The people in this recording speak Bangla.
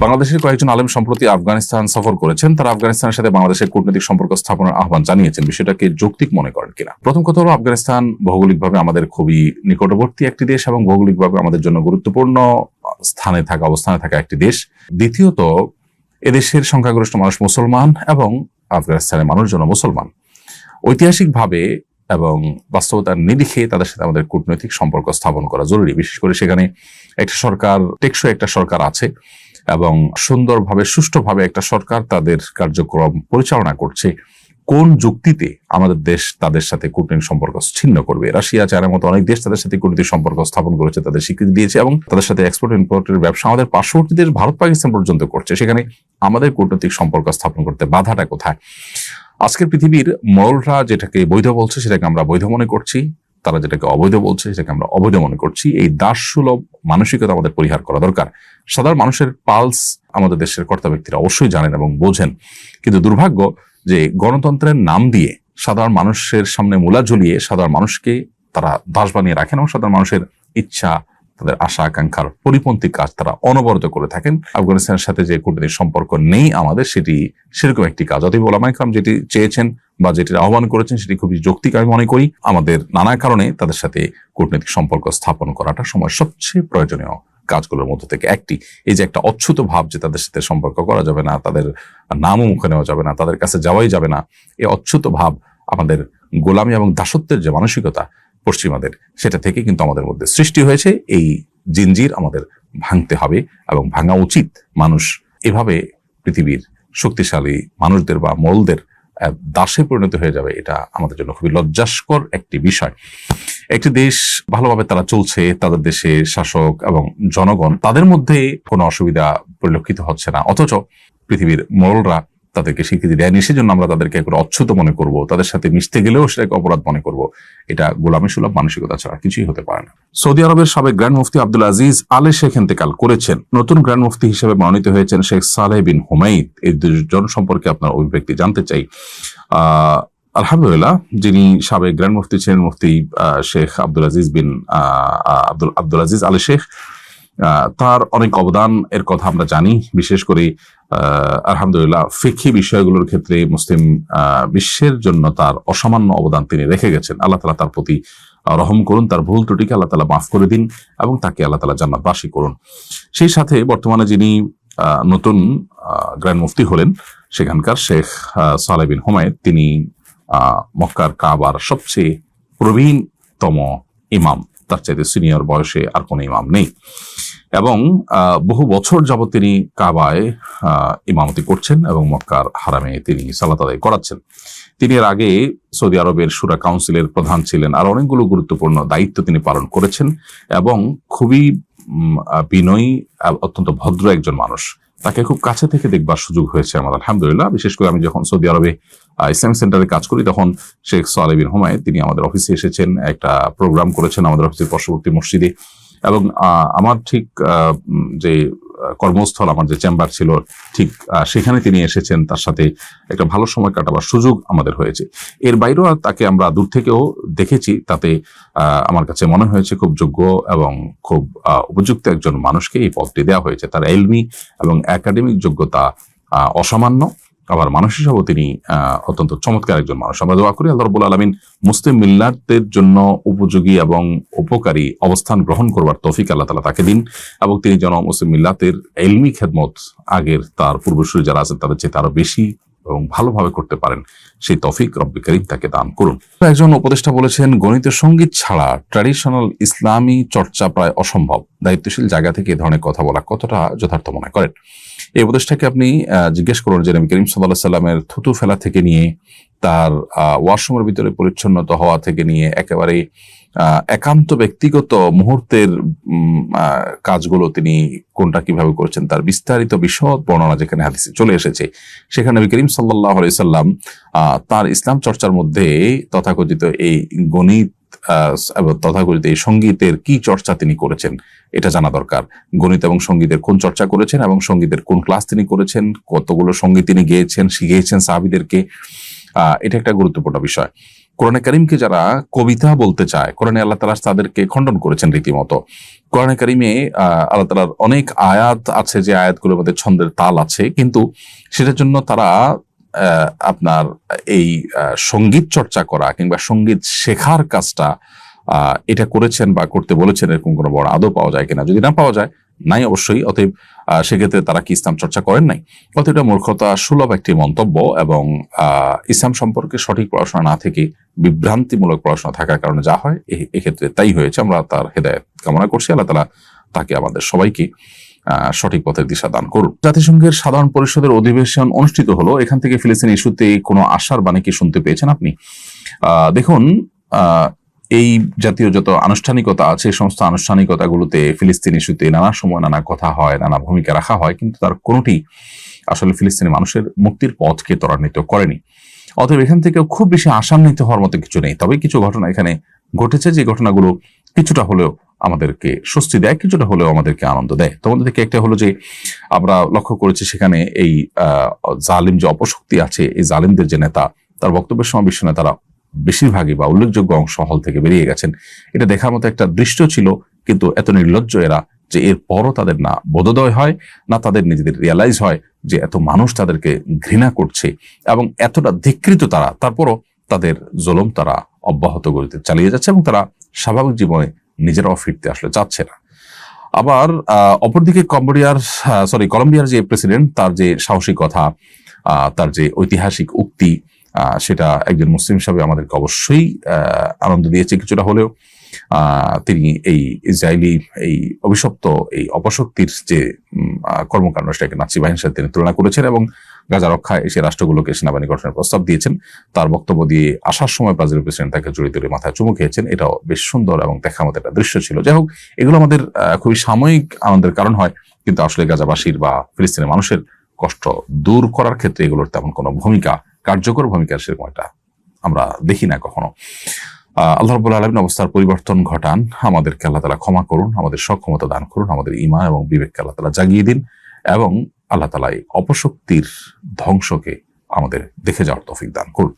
বাংলাদেশের কয়েকজন আলেম সম্প্রতি আফগানিস্তান সফর করেছেন। তারা আফগানিস্তানের সাথে বাংলাদেশের কূটনৈতিক সম্পর্ক স্থাপনের আহ্বান জানিয়েছেন। বিষয়টাকে যৌক্তিক মনে করেন কিনা? প্রথম কথা হলো, আফগানিস্তান ভৌগোলিকভাবে আমাদের খুবই নিকটবর্তী একটি দেশ এবং ভৌগোলিকভাবে আমাদের জন্য গুরুত্বপূর্ণ স্থানে থাকা, অবস্থানে থাকা একটি দেশ। দ্বিতীয়ত, এদেশের সংখ্যাগরিষ্ঠ মানুষ মুসলমান এবং আফগানিস্তানের মানুষজন মুসলমান। ঐতিহাসিকভাবে এবং বাস্তবতার নিরিখে তাদের সাথে আমাদের কূটনৈতিক সম্পর্ক স্থাপন করা জরুরি। বিশেষ করে সেখানে একটা সরকার, টেকসই একটা সরকার আছে। এবং সুন্দরভাবে, সুষ্ঠুভাবে একটা সরকার তাদের কার্যক্রম পরিচালনা করছে, কোন যুক্তিতে আমাদের দেশ তাদের সাথে কূটনৈতিক সম্পর্ক ছিন্ন করবে? রাশিয়া, চায়নার মতো অনেক দেশ তাদের সাথে কূটনৈতিক সম্পর্ক স্থাপন করেছে, তাদের স্বীকৃতি দিয়েছে এবং তাদের সাথে এক্সপোর্ট ইম্পোর্টের ব্যবসা আমাদের পার্শ্ববর্তী দেশ ভারত, পাকিস্তান পর্যন্ত করছে। সেখানে আমাদের কূটনৈতিক সম্পর্ক স্থাপন করতে বাধাটা কোথায়? আজকের পৃথিবীর মরলরা যেটাকে বৈধ বলছে, সেটাকে আমরা বৈধ মনে করছি। তারা যেটাকে অবৈধ বলছে, সেটাকে আমরা অবৈধ মনে করছি। এই দাস সুলভ মানসিকতা আমাদের পরিহার করা দরকার। সাধারণ মানুষের পালস আমাদের দেশের কর্তা ব্যক্তিরা অবশ্যই জানেন এবং বোঝেন। কিন্তু দুর্ভাগ্য যে গণতন্ত্রের নাম দিয়ে সাধারণ মানুষের সামনে মূলা ঝুলিয়ে সাধারণ মানুষকে তারা দাস বানিয়ে রাখেন এবং সাধারণ মানুষের ইচ্ছা তাদের আশা, আকাঙ্ক্ষার পরিপন্থী কাজ তারা অনবরত করে থাকেন। আফগানিস্তানের সাথে যে কূটনৈতিক সম্পর্ক নেই আমাদের, সেটি সেরকম একটি কাজ। অতএব ওলামা ইকরাম যেটি চেয়েছেন বা যেটির আহ্বান করেছেন, সেটি খুবই যৌক্তিক আমি মনে করি। আমাদের নানা কারণে তাদের সাথে কূটনৈতিক সম্পর্ক স্থাপন করাটা সময় সবচেয়ে প্রয়োজনীয় কাজগুলোর মধ্যে থেকে একটি। এই যে একটা অচ্ছুত ভাব যে তাদের সাথে সম্পর্ক করা যাবে না, তাদের নামও মুখে নেওয়া যাবে না, তাদের কাছে যাওয়াই যাবে না এই অচ্ছুত ভাব আমাদের গোলামি এবং দাসত্বের যে মানসিকতা পশ্চিমাদের। সেটা থেকে কিন্তু আমাদের মধ্যে সৃষ্টি হয়েছে। এই জিনজির আমাদের ভাঙতে হবে এবং ভাঙা উচিত। মানুষ এভাবে পৃথিবীর শক্তিশালী মানুষদের বা মলদের দাসে পরিণত হয়ে যাবে, এটা আমাদের জন্য খুবই লজ্জাস্কর একটি বিষয়। একটি দেশ ভালোভাবে তারা চলছে, তাদের দেশে শাসক এবং জনগণ, তাদের মধ্যে কোনো অসুবিধা পরিলক্ষিত হচ্ছে না। অথচ পৃথিবীর মোড়লরা তাদেরকে স্বীকৃতি দেয়নি, সেজন্য আমরা তাদেরকে একবার অচ্ছুত মনে করব, তাদের সাথে মিশতে গেলেও সেটাকে অপরাধ মনে করব। এটা গোলামী সুলভ মানসিকতা ছাড়া কিছুই হতে পারে না। সৌদি আরবের সাবেক গ্র্যান্ড মুফতি আব্দুল আজিজ আলে শেখ ইন্তেকাল করেছেন। নতুন গ্র্যান্ড মুফতি হিসেবে মনোনীত হয়েছেন শেখ সালেহ বিন হুমাইদ এই দুজন সম্পর্কে আপনার অভিব্যক্তি জানতে চাই। আলহামদুলিল্লাহ, যিনি সাবেক গ্র্যান্ড মুফতি ছিলেন, মুফতি শেখ আব্দুল আজিজ বিন আব্দুল আব্দুল আজিজ আলী শেখ। তার অনেক অবদান, এর কথা আমরা জানি। বিশেষ করে আলহামদুলিল্লাহ ফিকি বিষয়গুলোর ক্ষেত্রে মুসলিম বিশ্বের জন্য তার অসামান্য অবদান তিনি রেখে গেছেন। আল্লাহ তালা তার প্রতি রহম করুন তার ভুল ত্রুটিকে আল্লাহ তালা মাফ করে দিন এবং তাকে আল্লাহ তালা জান্নাতবাসী করুন। সেই সাথে বর্তমানে যিনি নতুন গ্র্যান্ড মুফতি হলেন সেখানকার শেখ আহ, সালেহ বিন তিনি মক্কার কাবার সবচেয়ে প্রবীণতম ইমাম। তার চাইতে সিনিয়র বয়সে আর কোনো ইমাম নেই। এবং বহু বছর যাবত তিনি কাবায় ইমামতি করছেন এবং মক্কার হারামে তিনি সালাত আদায় করাচ্ছেন। তিনি এর আগে সৌদি আরবের সুরা কাউন্সিলের প্রধান ছিলেন আর অনেকগুলো গুরুত্বপূর্ণ দায়িত্ব তিনি পালন করেছেন এবং খুবই বিনয়ী অত্যন্ত ভদ্র একজন মানুষ। তাকে খুব কাছে থেকে দেখবার সুযোগ হয়েছে আমার আলহামদুলিল্লাহ। বিশেষ করে আমি যখন সৌদি আরবে আহ, ইসলামিক সেন্টারে কাজ করি তখন শেখ সালেবিন হুমায় তিনি আমাদের অফিসে এসেছেন একটা প্রোগ্রাম করেছেন আমাদের অফিসের পার্শ্ববর্তী মসজিদে। এবং আমার ঠিক যে কর্মস্থল আমার যে চেম্বার ছিল, ঠিক সেখানে তিনি এসেছেন। তার সাথে একটা ভালো সময় কাটাবার সুযোগ আমাদের হয়েছে। এর বাইরেও তাকে আমরা দূর থেকেও দেখেছি। তাতে আমার কাছে মনে হয়েছে খুব যোগ্য এবং খুব উপযুক্ত একজন মানুষকে এই পদটি দেওয়া হয়েছে। তার এলমি এবং একাডেমিক যোগ্যতা অসামান্য। আবার মানুষ হিসাবেও তিনি অত্যন্ত চমৎকার একজন মানুষ। আমরা দোয়া করি আল্লাহ রবুল আলমিন মুসলিম মিল্লাতের জন্য উপযোগী এবং উপকারী অবস্থান গ্রহণ করবার তৌফিক আল্লাহ তালা তাকে দিন এবং তিনি যেন মুসলিম মিল্লাতের এলমি খেদমত আগের, তার পূর্বসূরি যারা আছেন তাদের চেয়ে তারও বেশি এবং ভালোভাবে করতে পারেন। সেই তৌফিক রব্বি করিম তাকে দান করুন। একজন উপদেষ্টা বলেছেন, গণিত সংগীত ছাড়া ট্র্যাডিশনাল ইসলামী চর্চা প্রায় অসম্ভব। দায়িত্বশীল জায়গা থেকে এ ধরনের কথা বলা কতটা যথার্থ মনে করেন? এই উপদেশটাকে আপনি জিজ্ঞেস করুন যে নবী করিম সাল্লাহ সাল্লামের থুতু ফেলা থেকে নিয়ে, তার ওয়াশরুমের ভিতরে পরিচ্ছন্নতা হওয়া থেকে নিয়ে একেবারে একান্ত ব্যক্তিগত মুহূর্তের কাজগুলো তিনি কোনটা কীভাবে করেছেন তার বিস্তারিত বিশদ বর্ণনা যেখানে হাদিসে চলে এসেছে, সেখানে নবী করিম সাল্লাহ সাল্লাম তার ইসলাম চর্চার মধ্যে তথাকথিত এই গণিত তথাকথিত এই সঙ্গীতের কি চর্চা তিনি করেছেন, এটা জানা দরকার। গণিত এবং সঙ্গীতের কোন চর্চা করেছেন এবং সঙ্গীতের কোন ক্লাস তিনি করেছেন, কতগুলো সংগীত তিনি গেয়েছেন, শিখিয়েছেন সাহাবিদেরকে এটা একটা গুরুত্বপূর্ণ বিষয়। কোরআনে করিমকে যারা কবিতা বলতে চায়, কোরআনে আল্লাহ তালা তাদেরকে খণ্ডন করেছেন রীতিমতো। কোরআনে করিমে আল্লাহ তালার অনেক আয়াত আছে, যে আয়াতগুলোর মধ্যে ছন্দের তাল আছে, কিন্তু সেটার জন্য তারা আপনার এই সংগীত চর্চা করা কিংবা সংগীত শেখার কাজটা এটা করেছেন বা করতে বলেছেন এরকম কোনো বড় আদৌ পাওয়া যায় কিনা? যদি না পাওয়া যায়, নাই অবশ্যই। অতএব সেক্ষেত্রে তারা কি ইসলাম চর্চা করেন নাই? অতএব এটা মূর্খতা সুলভ একটি মন্তব্য এবং ইসলাম সম্পর্কে সঠিক পড়াশোনা না থেকে বিভ্রান্তিমূলক পড়াশোনা থাকার কারণে যা হয় এক্ষেত্রে তাই হয়েছে। আমরা তার হেদায়ত কামনা করছি। আল্লাহ তালা তাকে আমাদের সবাইকে সঠিক পথের দিশা দান করুন। জাতিসংঘের সাধারণ পরিষদের অধিবেশন অনুষ্ঠিত হলো। এখান থেকে ফিলিস্তিন ইস্যুতে কোনো আশার বাণী কি শুনতে পেয়েছেন আপনি? দেখুন এই জাতীয় যত আনুষ্ঠানিকতা আছে সমস্ত আনুষ্ঠানিকতাগুলোতে ফিলিস্তিন ইস্যুতে নানা সময় নানা কথা হয়, নানা ভূমিকা রাখা হয়, কিন্তু তার কোনোটি আসলে ফিলিস্তিনি মানুষের মুক্তির পথকে ত্বরান্বিত করেনি। অতএব এখান থেকেও খুব বেশি আশান্বিত হওয়ার মতো কিছু নেই। তবে কিছু ঘটনা এখানে ঘটেছে, যে ঘটনাগুলো কিছুটা হলেও আমাদেরকে স্বস্তি দেয়, কিছুটা হলেও আমাদেরকে আনন্দ দেয়। তোমাদের থেকে একটা হলো যে, আমরা লক্ষ্য করেছি সেখানে এই জালিম যে অপশক্তি আছে, এই জালিমদের যে নেতা, তার বক্তব্যের সময় বিশ্ব নেতারা বেশিরভাগই বা উল্লেখযোগ্য অংশ হল থেকে বেরিয়ে গেছেন। এটা দেখার মতো একটা দৃশ্য ছিল, কিন্তু এত নির্লজ্জ এরা যে এর পরও তাদের না বোধোদয় হয়, না তাদের নিজেদের রিয়ালাইজ হয় যে এত মানুষ তাদেরকে ঘৃণা করছে এবং এতটা ধিকৃত তারা। তারপরও তাদের জলম তারা অব্যাহত গতিতে চালিয়ে যাচ্ছে এবং তারা স্বাভাবিক জীবনে নিজেরাও ফিরতে আসলে চাচ্ছে না। আবার অপরদিকে কম্বোডিয়ার সরি কলম্বিয়ার যে প্রেসিডেন্ট তার যে সাহসিকতা আহ, তার যে ঐতিহাসিক উক্তি সেটা একজন মুসলিম হিসাবে আমাদেরকে অবশ্যই আনন্দ দিয়েছে কিছুটা হলেও। তিনি এই ইসরায়েলি এই অভিশপ্ত এই অপশক্তির যে কর্মকাণ্ড সেটাকে নাচি বাহিনীর সাথে তিনি তুলনা করেছেন এবং গাজা রক্ষায় এসে রাষ্ট্রগুলোকে সেনাবাহিনী গঠনের প্রস্তাব দিয়েছেন। তার বক্তব্য দিয়ে আসার সময় ব্রাজিলের প্রেসিডেন্ট তাকে জড়িত মাথায় চুমু খেয়েছেন। এটাও বেশ সুন্দর এবং দেখার মতো একটা দৃশ্য ছিল। যাই হোক, এগুলো আমাদের খুবই সাময়িক আনন্দের কারণ হয়, কিন্তু আসলে গাজাবাসীর বা ফিলিস্তিনের মানুষের কষ্ট দূর করার ক্ষেত্রে এগুলোর তেমন কোনো ভূমিকা, কার্যকর ভূমিকা সেরকম একটা আমরা দেখি না কখনো। আল্লাহ রবুল আলমিন অবস্থার পরিবর্তন ঘটান। আমাদেরকে আল্লাহ তালা ক্ষমা করুন, আমাদের সক্ষমতা দান করুন, আমাদের ইমা এবং বিবেককে আল্লাহ তালা জাগিয়ে দিন এবং আল্লাহ তালা এই অপশক্তির ধ্বংসকে আমাদের দেখে যাওয়ার তফিক দান করুন।